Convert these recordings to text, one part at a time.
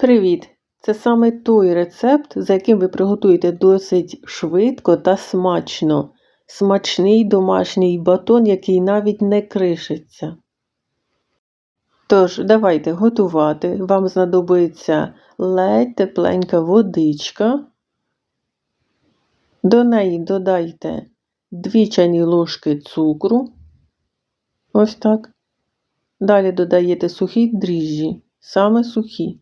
Привіт! Це саме той рецепт, за яким ви приготуєте досить швидко та смачно. Смачний домашній батон, який навіть не кришиться. Тож, давайте готувати. Вам знадобиться ледь тепленька водичка. До неї додайте 2 чайні ложки цукру. Ось так. Далі додаєте сухі дріжджі, саме сухі.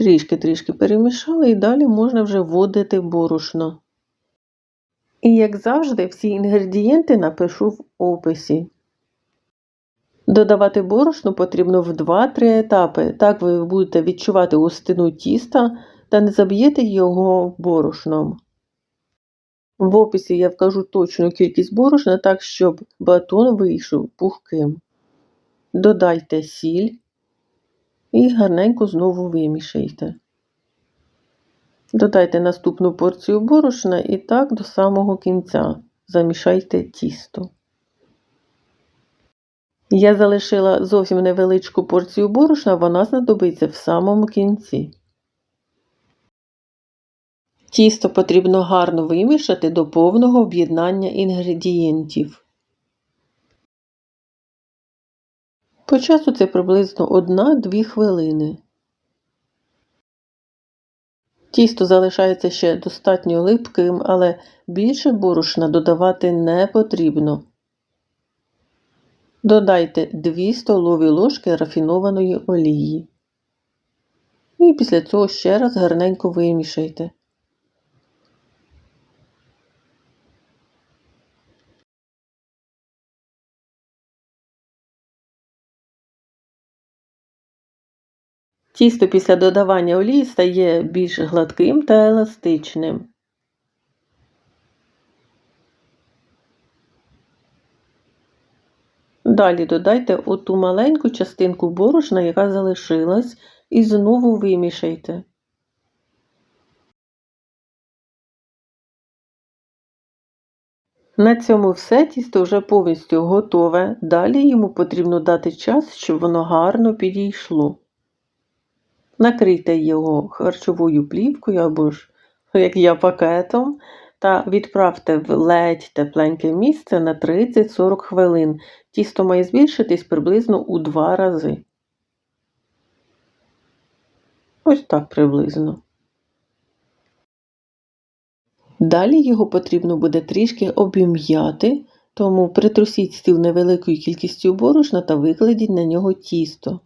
Трішки-трішки перемішали і далі можна вже вводити борошно. І, як завжди, всі інгредієнти напишу в описі. Додавати борошно потрібно в 2-3 етапи. Так ви будете відчувати густину тіста та не заб'єте його борошном. В описі я вкажу точну кількість борошна так, щоб батон вийшов пухким. Додайте сіль і гарненько знову вимішайте. Додайте наступну порцію борошна і так до самого кінця замішайте тісто. Я залишила зовсім невеличку порцію борошна, вона знадобиться в самому кінці. Тісто потрібно гарно вимішати до повного об'єднання інгредієнтів. По часу це приблизно 1-2 хвилини. Тісто залишається ще достатньо липким, але більше борошна додавати не потрібно. Додайте 2 столові ложки рафінованої олії. І після цього ще раз гарненько вимішайте. Тісто після додавання олії стає більш гладким та еластичним. Далі додайте оту маленьку частинку борошна, яка залишилась, і знову вимішайте. На цьому все тісто вже повністю готове. Далі йому потрібно дати час, щоб воно гарно підійшло. Накрийте його харчовою плівкою або ж, як я, пакетом, та відправте в ледь тепленьке місце на 30-40 хвилин. Тісто має збільшитись приблизно у два рази. Ось так приблизно. Далі його потрібно буде трішки обім'яти, тому притрусіть стіл невеликою кількістю борошна та викладіть на нього тісто.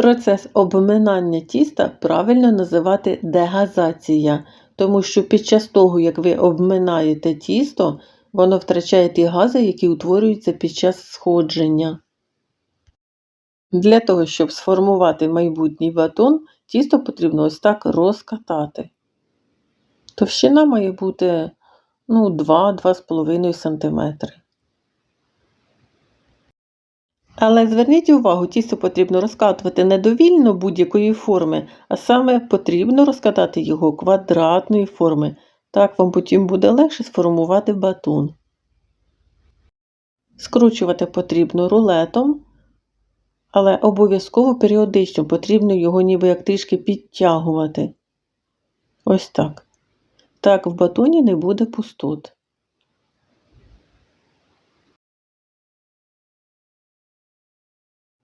Процес обминання тіста правильно називати дегазація, тому що під час того, як ви обминаєте тісто, воно втрачає ті гази, які утворюються під час сходження. Для того, щоб сформувати майбутній батон, тісто потрібно ось так розкатати. Товщина має бути ну, 2-2,5 см. Але зверніть увагу, тісто потрібно розкатувати не довільно будь-якої форми, а саме потрібно розкатати його квадратної форми. Так вам потім буде легше сформувати батон. Скручувати потрібно рулетом, але обов'язково періодично потрібно його ніби як трішки підтягувати. Ось так. Так в батоні не буде пустот.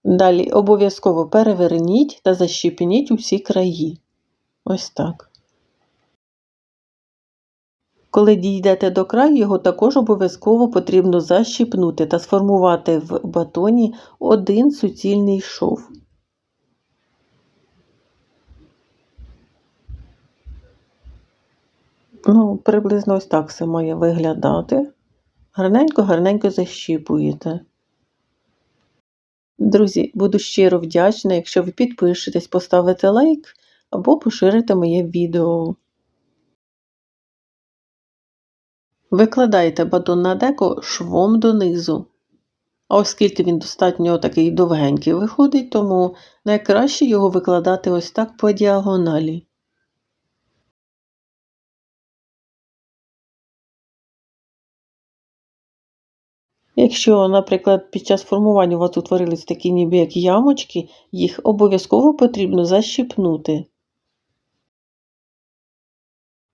Далі обов'язково переверніть та защіпніть усі краї. Ось так. Коли дійдете до краю, його також обов'язково потрібно защіпнути та сформувати в батоні один суцільний шов. Ну, приблизно ось так все має виглядати. Гарненько-гарненько защіпуєте. Друзі, буду щиро вдячна, якщо ви підпишетесь, поставите лайк або поширите моє відео. Викладайте батон на деко швом донизу. А оскільки він достатньо такий довгенький виходить, тому найкраще його викладати ось так по діагоналі. Якщо, наприклад, під час формування у вас утворились такі ніби як ямочки, їх обов'язково потрібно защіпнути.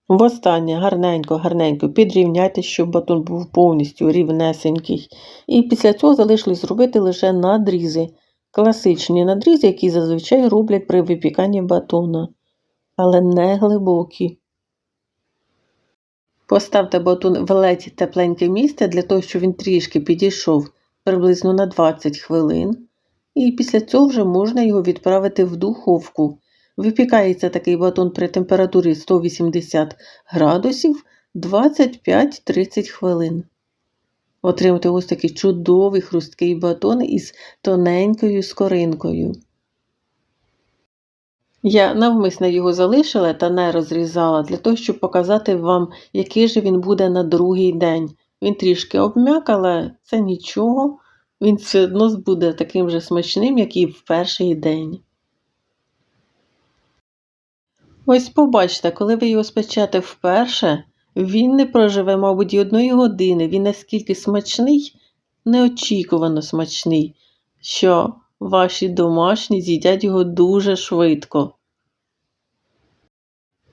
Востаннє гарненько, гарненько підрівняйте, щоб батон був повністю рівнесенький. І після цього залишилось зробити лише надрізи. Класичні надрізи, які зазвичай роблять при випіканні батона, але не глибокі. Поставте батон в ледь тепленьке місце для того, щоб він трішки підійшов приблизно на 20 хвилин. І після цього вже можна його відправити в духовку. Випікається такий батон при температурі 180 градусів 25-30 хвилин. Отримати ось такий чудовий хрусткий батон із тоненькою скоринкою. Я навмисно його залишила та не розрізала для того, щоб показати вам, який же він буде на другий день. Він трішки обм'як, але це нічого. Він все одно буде таким же смачним, як і в перший день. Ось побачите, коли ви його спечете вперше, він не проживе, мабуть, і одної години. Він наскільки смачний, неочікувано смачний, що ваші домашні з'їдять його дуже швидко.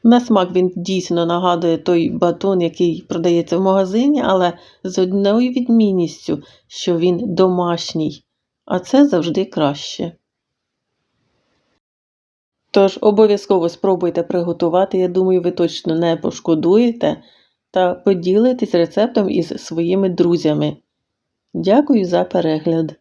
На смак він дійсно нагадує той батон, який продається в магазині, але з одною відмінністю, що він домашній, а це завжди краще. Тож обов'язково спробуйте приготувати, я думаю, ви точно не пошкодуєте та поділитесь рецептом із своїми друзями. Дякую за перегляд!